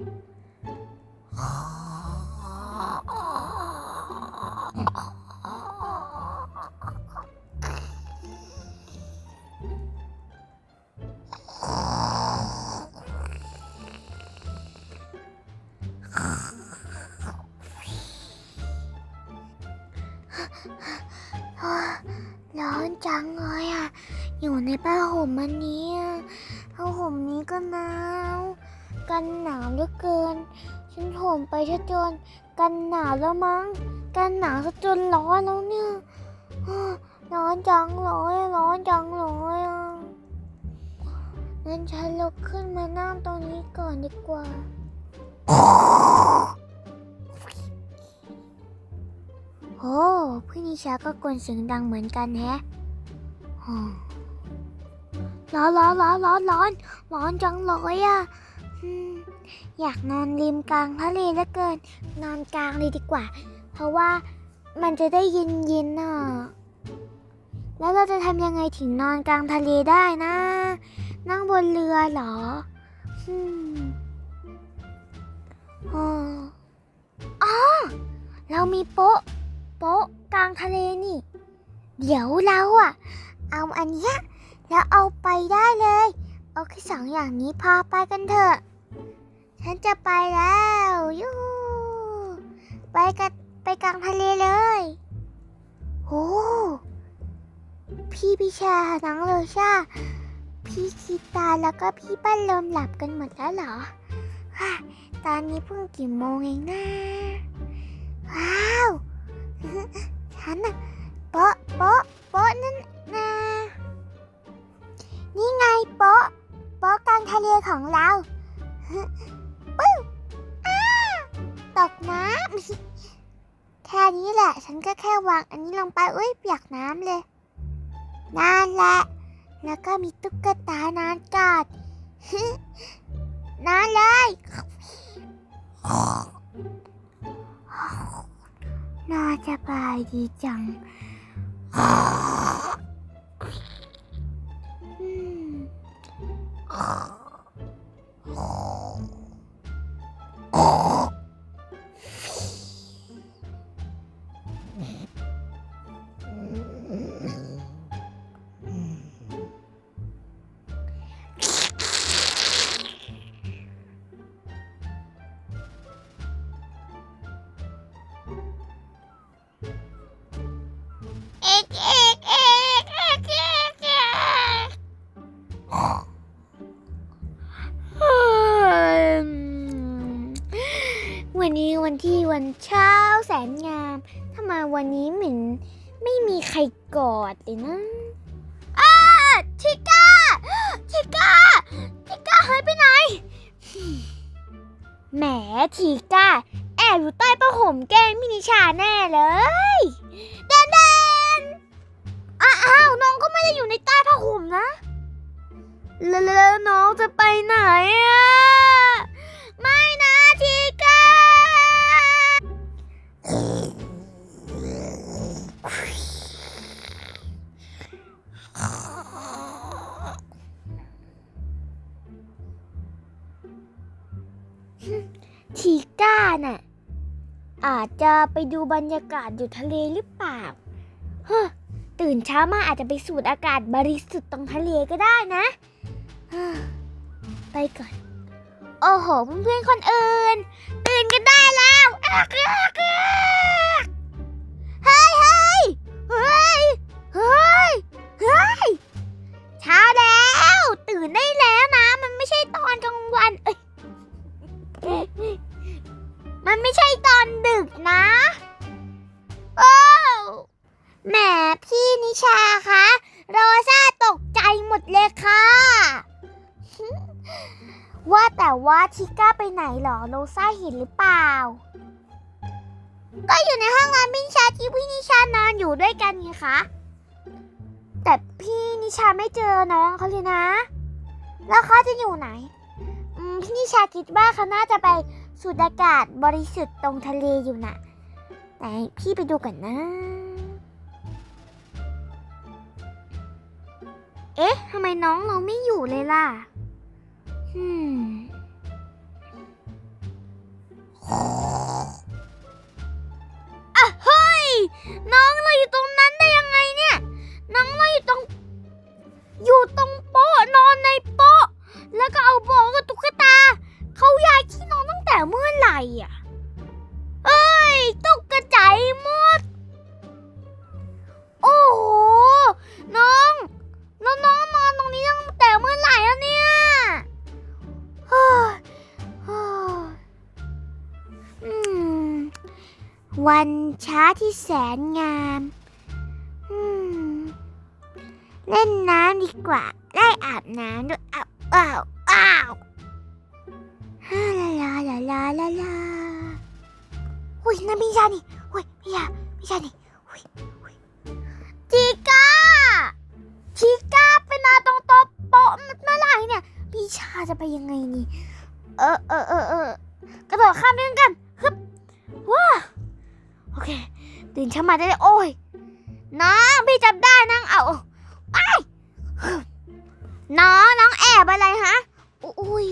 ร้อนจังเลยอะ อยู่ในผ้าห่มมันนี้ ลือเกิน ฉันห่มไปซะจนกันหนาวแล้วมั้ง กันหนาวซะจนร้อนแล้วเนี่ยอ้อร้อนจังเลยร้อนจังเลยอะงั้นฉันลุกขึ้นมานั่งตรงนี้ก่อนดีกว่า โอ้พี่นิชาก็กวนเสียงดังเหมือนกันแฮะร้อนร้อนร้อนร้อนร้อนร้อนจังเลยอะ อยากนอนริมกลางทะเลเหลือเกิน นอนกลางเลยดีกว่า เพราะว่ามันจะได้เย็นเย็นน่ะแล้วเราจะทำยังไงถึงนอนกลางทะเลได้นะ นั่งบนเรือเหรออืมอ๋ออ๋อเรามีโป๊ะ โป๊ะกลางทะเลนี่ เดี๋ยวเราอะเอาอันเนี้ยแล้วเอาไปได้เลย เอาแค่สองอย่างนี้พาไปกันเถอะ ฉันจะไปแล้วยูไปกันไปกลางทะเลเลยโอ้พี่พิชาน้องโรชาพี่คิตาแล้วก็พี่ป้าลมหลับกันหมดแล้วเหรอฮ่าตอนนี้เพิ่งกี่โมงเองนะว้าวฉันน่ะโป๊ะโป๊ะโป๊ะนั่นนะนี่ไงโป๊ะโป๊ะกลางทะเลของเรา ปึ้งอ้าตกน้ำ แค่นี้แหละ ฉันก็แค่วางอันนี้ลงไปอุ้ยเปียกน้ำเลยนั่นแหละ แล้วก็มีตุ๊กตานานกอดนั่นเลยน่าจะบายดีจังอืม กเอกเอกเอกเอกเอกวันนี้วันที่วันเช้าแสนงามทำไมวันนี้เหมือนไม่มีใครกอดเลยนะอ้าชิก้าชิก้าชิก้าหายไปไหน แหมชิก้าแอบอยู่ใต้ผ้าห่มแกล้งมินิชาแน่เลย เดนเดน นะ แล้วน้องจะไปไหนอะไม่นะชิก้าชีก้าน่ะอาจจะไปดูบรรยากาศอยู่ทะเลหรือเปล่า ตื่นเช้ามาอาจจะไปสูดอากาศบริสุทธิ์ตรงทะเลก็ได้นะ ไปก่อน โอ้โห เพื่อนๆคนอื่น ตื่นกันได้แล้วเฮ้ยเฮ้ยเฮ้ยเฮ้ยเฮ้ยเช้าแล้ว ตื่นได้แล้วนะ มันไม่ใช่ตอนกลางวันเอ้ยมันไม่ใช่ตอนดึกนะ แหมพี่นิชาคะโรซ่าตกใจหมดเลยค่ะ ว่าแต่ว่าชิก้าไปไหนหรอโรซ่าเห็นหรือเปล่า ก็อยู่ในห้องนอนพี่นิชาที่พี่นิชานอนอยู่ด้วยกันไงคะแต่พี่นิชาไม่เจอน้องเขาเลยนะ แล้วเขาจะอยู่ไหนพี่นิชาคิดว่าเขาน่าจะไปสูดอากาศบริสุทธิ์ตรงทะเลอยู่น่ะ ไหนพี่ไปดูก่อนนะ เอ๊ะทำไมน้องเราไม่อยู่เลยล่ะอืมอะเฮ้ย น้องเราอยู่ตรงนั้นได้ยังไงเนี่ย น้องเราอยู่ตรง อยู่ตรงโป๊ะนอนในโป๊ะ แล้วก็เอาโบกับตุ๊กตา เขาย้ายที่นอนตั้งแต่เมื่อไหร่อะ เอ้ยตกกระจายหมด ช้าที่แสนงามอืมเล่นน้ำดีกว่า ได้อาบน้ำด้วยอ้าวอ้าวอ้าวฮ่าลาลาลาลาลาลาอุ้ยนั่นพี่ชานี่อุ้ยพี่ชาพี่ชานี่อุ้ยอุ้ยจิก้าจิก้าไปนอนตรงโต๊ะโป๊ะเมื่อไหร่เนี่ย พี่ชาจะไปยังไงนี่ เออเออเออเออกระโดดข้ามเรื่องกันฮึบว้า เค ตื่นเช้ามาได้เลยโอ้ยน้องพี่จับได้นั่งเอาไอ้น้องน้องแอบอะไรฮะอุ้ย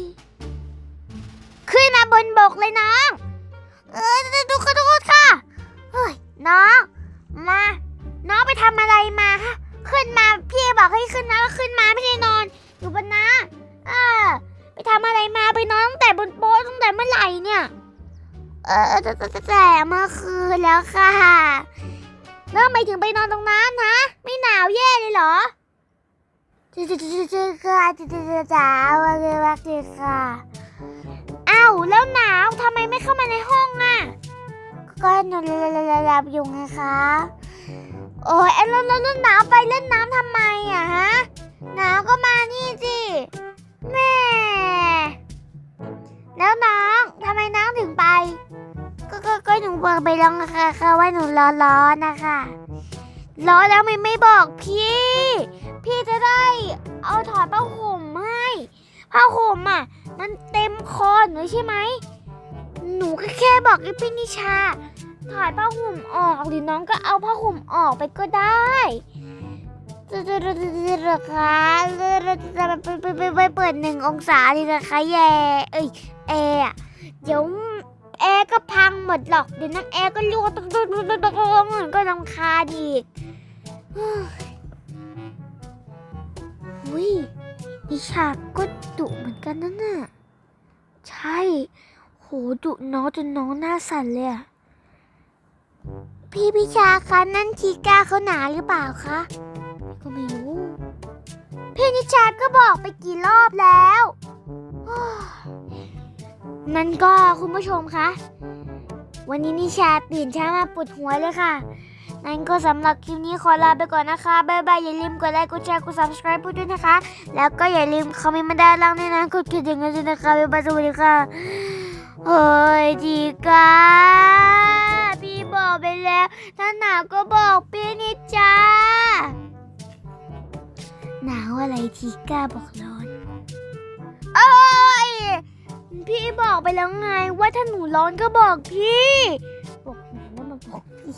ขึ้นมาบนบกเลยน้อง เออดูขอโทษค่ะเฮ้ยน้องมา น้องไปทำอะไรมาฮะขึ้นมาพี่บอกให้ขึ้นนะก็ขึ้นมาไม่ใช่นอน อยู่บนน้าเออไปทำอะไรมาไปนอนตั้งแต่บนโป๊ะตั้งแต่เมื่อไหร่เนี่ย เออแต่แต่เมื่อคืนแล้วค่ะแล้วทำไมถึงไปนอนตรงนั้นนะไม่หนาวแย่เลยเหรอจ้าจ้าจ้าจ้าค่ะจ้าจ้าจ้าจ้าว่าเลยว่าเลยค่ะอ้าวแล้วหนาวทำไมไม่เข้ามาในห้องอะ ก็นอนหลับอยู่ไงคะโอ้ยแล้วแล้วหนาวไปเล่นน้ำทำไมอะฮะ หนาวก็มานี่สิแม่ แล้วน้องทำไมน้องถึงไป ก็ก็ก็หนูบอกไปแล้วนะคะค่ะว่าหนูร้อนร้อนนะคะร้อนแล้วไม่ไม่บอกพี่ พี่จะได้เอาถอดผ้าห่มให้ผ้าห่มอะ มันเต็มคอหนูใช่ไหมหนูก็แค่บอกให้พี่นิชาถอดผ้าห่มออกหรือน้องก็เอาผ้าห่มออกไปก็ได้ จะจะจะจะจะคะจะจะไปเปิดหนึ่งองศาเลยนะคะแย่เอ้ยแอร์อะเดี๋ยวแอร์ก็พังหมดหรอกเดี๋ยวน้ำแอร์ก็รั่วตกตกตกตกตกก็รำคาญอีกอุ้ยนิชาก็ดุเหมือนกันนั่นน่ะใช่ โหดุน้องจนน้องหน้าสั่นเลยอะพี่พิชาคะนั่นทีก้าเขาหนาหรือเปล่าคะ นิชาก็บอกไปกี่รอบแล้วนั่นก็คุณผู้ชมคะ วันนี้นิชาตื่นเช้ามาปวดหัวเลยค่ะ นั่นก็สำหรับคลิปนี้ขอลาไปก่อนนะคะ บ๊ายบาย อย่าลืมกดไลค์ กดแชร์ กด subscribe ด้วยนะคะ แล้วก็อย่าลืมคอมเมนต์มาด้านล่างด้วยนะ กดกระดิ่งกันด้วยนะคะ บ๊ายบาย สวัสดีค่ะเฮ้ยจีกาพี่บอกไปแล้ว ถ้าหนาวก็บอกพี่นิดจ้า หนาวอะไรทีก้าบอกร้อน เอ้ย พี่บอกไปแล้วไงว่าถ้าหนูร้อนก็บอกพี่ บอกหนูว่ามาบอกพี่